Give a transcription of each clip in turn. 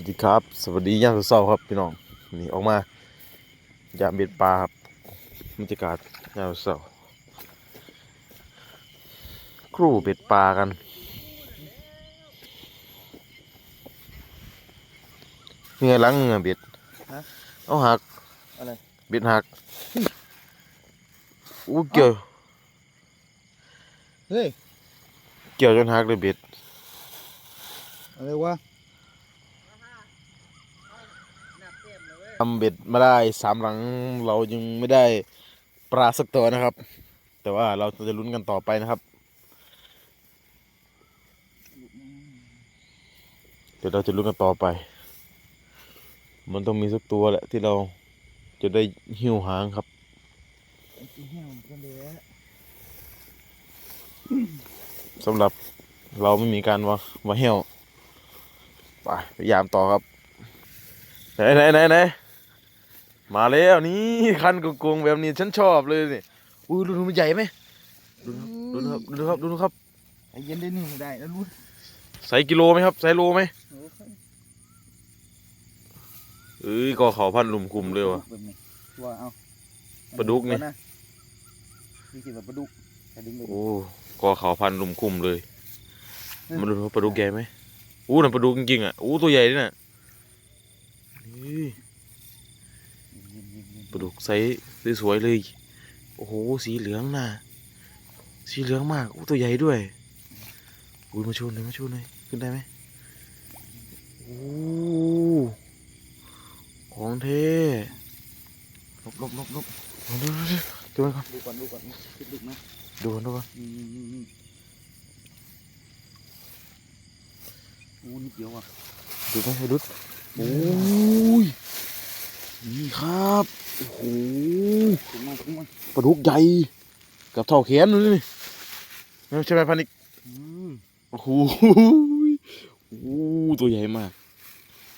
วัสดีครับ สวัสดียามเช้าๆครับพี่น้องนี่ออกมายามเบ็ดปลาครับบรรยากาศยามเช้าครูเบ็ดปลากันนี่ไงหลังอะเบ็ดฮะเอาหักอะไรเบ็ดหักอู้เกี่ยวเฮ้ยเกี่ยวจนหักเลยเบ็ดอะไรวะ ทำเบ็ดมาได้สามหลังเรายังไม่ได้ปลาสักตัวนะครับ แต่ว่าเราจะลุ้นกันต่อไปนะครับ เดี๋ยวเราจะลุ้นกันต่อไป มันต้องมีสักตัวแหละที่เราจะได้หิ้วหางครับสำหรับเราไม่มีการว่าว่าเหี่ยวไปพยายามต่อครับไหนไหนไหนไหน มาแล้วนี่คันโกงๆแบบนี้ฉันชอบเลยนี่อุ้ยดูดูมันใหญ่ไหมดูนะครับดูนะครับดูนะครับไอ้เย็นได้นี่ได้แล้วรู้ใส่กิโลไหมครับใส่โลไหมเอ้ยก็เขาพันลุ่มคุมเลยวะแบบนี้ว่าเอาปลาดุกนี่นี่คิดว่าปลาดุกปลาดุกเลยโอ้ก็เขาพันลุ่มคุมเลยมาดูว่าปลาดุกใหญ่ไหมอู้นั่นปลาดุกจริงๆอะอู้ตัวใหญ่ด้วยน่ะนี่ ปลาดุกไซส์สวยๆเลย โอ้โห สีเหลืองน่ะสีเหลืองมากโอ้ตัวใหญ่ด้วยอุ้ยมาชนเลยมาชนเลยขึ้นได้ไหมโอ้ของเท่ลบลบลบลบเอาดูดูดูดูมันก่อนดูก่อนดูก่อนคิดดุกนะดูมันดูก่อนนี่นี่นี่นี่โอ้นิดเดียวอะดูไหมให้ดูโอ้ย นี่ครับโอ้โหถึงมาถึงมาปลาดุกใหญ่กับเท่าแขนเลยนี่ใช่ไหมพันิกอืมโอ้โหโอ้โหตัวใหญ่มาก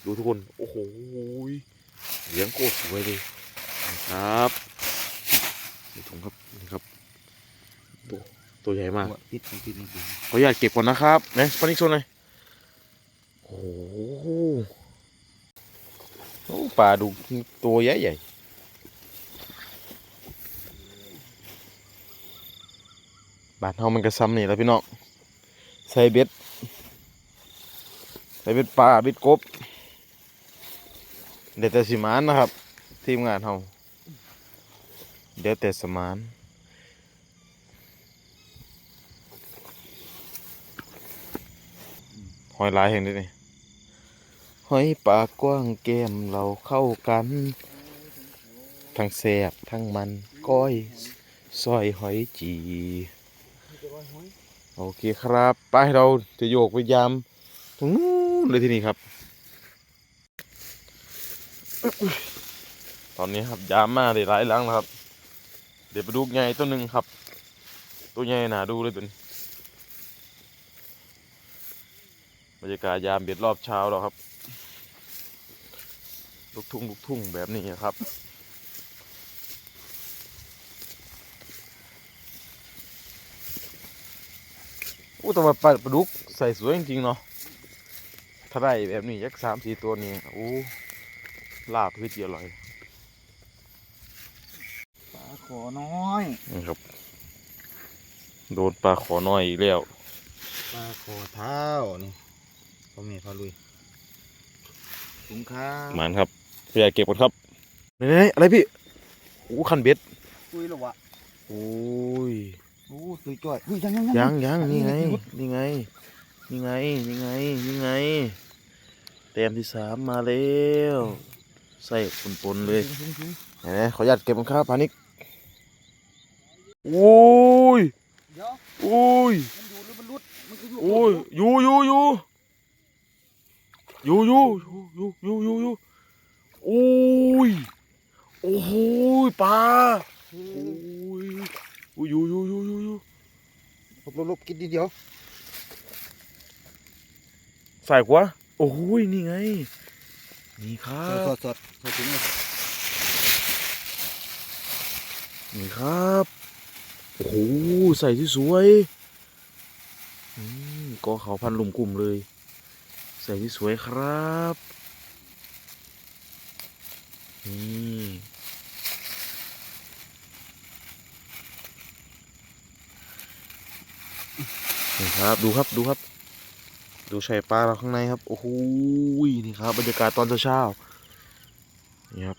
ดูทุกคน โอ้โหเลี้ยงโคตรสวยเลยนะครับนี่ถุงครับนี่ครับ ตัวตัวใหญ่มากติดติดติดติดขออนุญาตเก็บก่อนนะครับเนี่ยฟันนิกโซนเลยโอ้โหโอ้ ปลาดูตัวใหญ่ใหญ่บาดเฮามันกระซ้ำนี่แล้วพี่น้องใส่เบ็ดใส่เบ็ดปลาเบ็ดกบเดี๋ยวแต่สิมานนะครับ ทีมงานเฮาเดี๋ยวแต่สมานหอยลายแห่งด้วยนี่ หอยปากกว้างแก้มเราเข้ากัน ทั้งแสบทั้งมันก้อยซอยหอยจี โอเคครับ ไปเราจะโยกไปยามตรงนู้นเลยที่นี่ครับ ตอนนี้ครับยามมาได้หลายหลังแล้วครับ เดี๋ยวไปดูใหญ่ตัวหนึ่งครับ ตัวใหญ่หนาดูเลยตัวนี้บรรยากาศยามเบ็ดรอบเช้าแล้วครับ ลูกทุ่งลูกทุ่งแบบนี้ครับ อู้แต่ว่าปลาปลาดุกใส่สวยจริงๆเนาะถ้าได้แบบนี้ยักสามสี่ตัวนี้อู้ลาบคือจีอร่อยปลาขอน้อยนี่ครับ โดนปลาขอน้อยอีกแล้ว ปลาขอเท้านี่พ่อแม่พาลุยถุงข้าวหมานครับ พี่ใหญ่เก็บก่อนครับนี่ๆอะไรพี่อู้คันเบ็ดคุยหรอวะโอ้ยโอ้ตุยจ่อยอุ้ยยังยังยังยังอันี่ไงพิรุธนี่ไงนี่ไงนี่ไงนี่ไงเต็มที่สามมาแล้วใส่ปนๆเลยถุงถุงไหนๆขออนุญาตเก็บมันครับพานิกโอ้ยเดี๋ยวโอ้ยมันอยู่หรือมันรุดมันก็อยู่โอ้ยอยู่อยู่อยู่อยู่อยู่อยู่อยู่อยู่อยู่ โอ้ย โอ้โหปลาเฮ้โอ้ยอยู่อยู่อยู่อยู่อยู่หลบหลบหลบกินดีเดียวใส่กว่าโอ้ยนี่ไง นี่ครัสบดสดสดถึงเลยนี่ครับโอ้โหใส่ที่สวยอืมก็เขาพันลุมกลุ่มเลย ใส่ที่สวยครับ นี่ นี่ครับดูครับดูครับ ดูชายปลาเราข้างในครับ โอ้โหนี่ครับบรรยากาศตอนเช้านี่ครับ